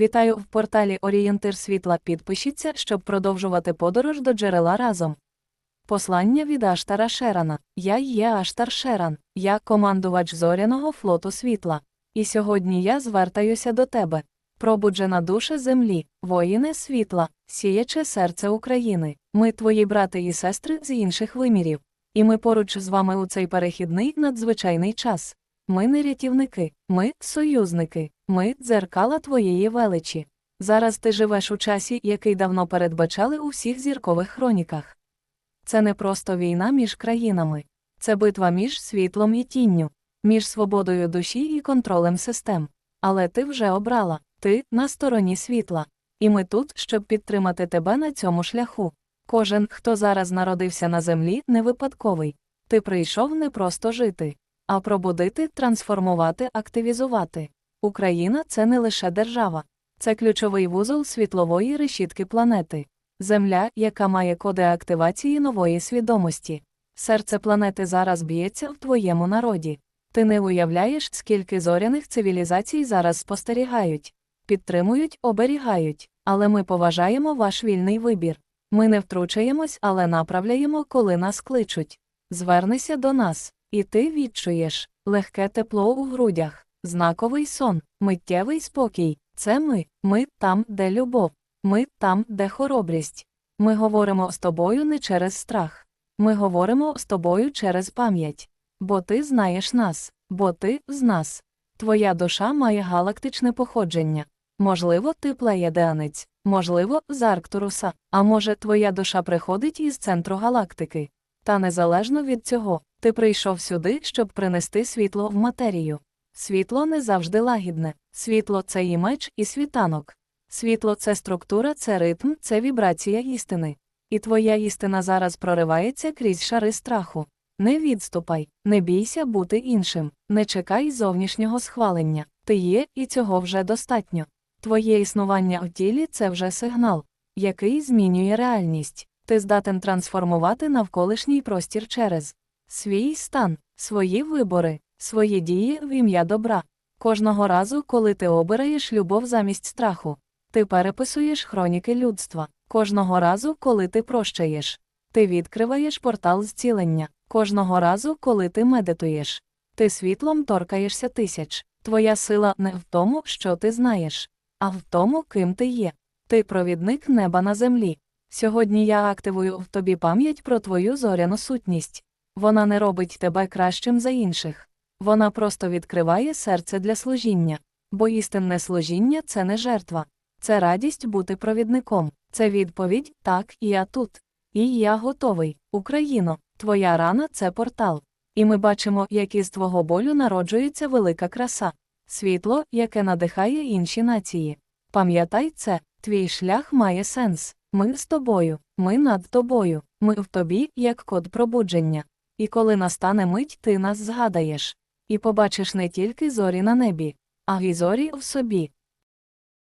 Вітаю в порталі Орієнтир світла. Підпишіться, щоб продовжувати подорож до джерела разом. Послання від Аштара Шерана. Я є Аштар Шеран, я командувач зоряного флоту світла. І сьогодні я звертаюся до тебе. Пробуджена душа землі, воїне світла, сіяче серце України. Ми твої брати і сестри з інших вимірів. І ми поруч з вами у цей перехідний надзвичайний час. Ми не рятівники, ми союзники, ми дзеркала твоєї величі. Зараз ти живеш у часі, який давно передбачали у всіх зіркових хроніках. Це не просто війна між країнами, це битва між світлом і тінню, між свободою душі і контролем систем. Але ти вже обрала, ти на стороні світла. І ми тут, щоб підтримати тебе на цьому шляху. Кожен, хто зараз народився на землі, не випадковий. Ти прийшов не просто жити, а пробудити, трансформувати, активізувати. Україна це не лише держава, це ключовий вузол світлової решітки планети, Земля, яка має коди активації нової свідомості. Серце планети зараз б'ється в твоєму народі. Ти не уявляєш, скільки зоряних цивілізацій зараз спостерігають, підтримують, оберігають, але ми поважаємо ваш вільний вибір. Ми не втручаємось, але направляємо, коли нас кличуть. Звернися до нас, і ти відчуєш легке тепло у грудях, знаковий сон, миттєвий спокій. Це ми, ми там, де любов, ми там, де хоробрість. Ми говоримо з тобою не через страх. Ми говоримо з тобою через пам'ять. Бо ти знаєш нас, бо ти з нас. Твоя душа має галактичне походження. Можливо, ти плеєдеанець, можливо, з Арктуруса, а може, твоя душа приходить із центру галактики. Та незалежно від цього, ти прийшов сюди, щоб принести світло в матерію. Світло не завжди лагідне, світло це і меч, і світанок. Світло це структура, це ритм, це вібрація істини. І твоя істина зараз проривається крізь шари страху. Не відступай, не бійся бути іншим, не чекай зовнішнього схвалення. Ти є, і цього вже достатньо. Твоє існування в тілі це вже сигнал, який змінює реальність. Ти здатен трансформувати навколишній простір через свій стан, свої вибори, свої дії в ім'я добра. Кожного разу, коли ти обираєш любов замість страху, ти переписуєш хроніки людства. Кожного разу, коли ти прощаєш. Ти відкриваєш портал зцілення. Кожного разу, коли ти медитуєш. Ти світлом торкаєшся тисяч. Твоя сила не в тому, що ти знаєш, а в тому, ким ти є. Ти провідник неба на землі. Сьогодні я активую в тобі пам'ять про твою зоряну сутність. Вона не робить тебе кращим за інших. Вона просто відкриває серце для служіння. Бо істинне служіння це не жертва, це радість бути провідником, це відповідь так, і я тут. І я готовий, Україно, твоя рана це портал. І ми бачимо, як із твого болю народжується велика краса, світло, яке надихає інші нації. Пам'ятай це, твій шлях має сенс. Ми з тобою, ми над тобою, ми в тобі, як код пробудження. І коли настане мить, ти нас згадаєш. І побачиш не тільки зорі на небі, а й зорі в собі.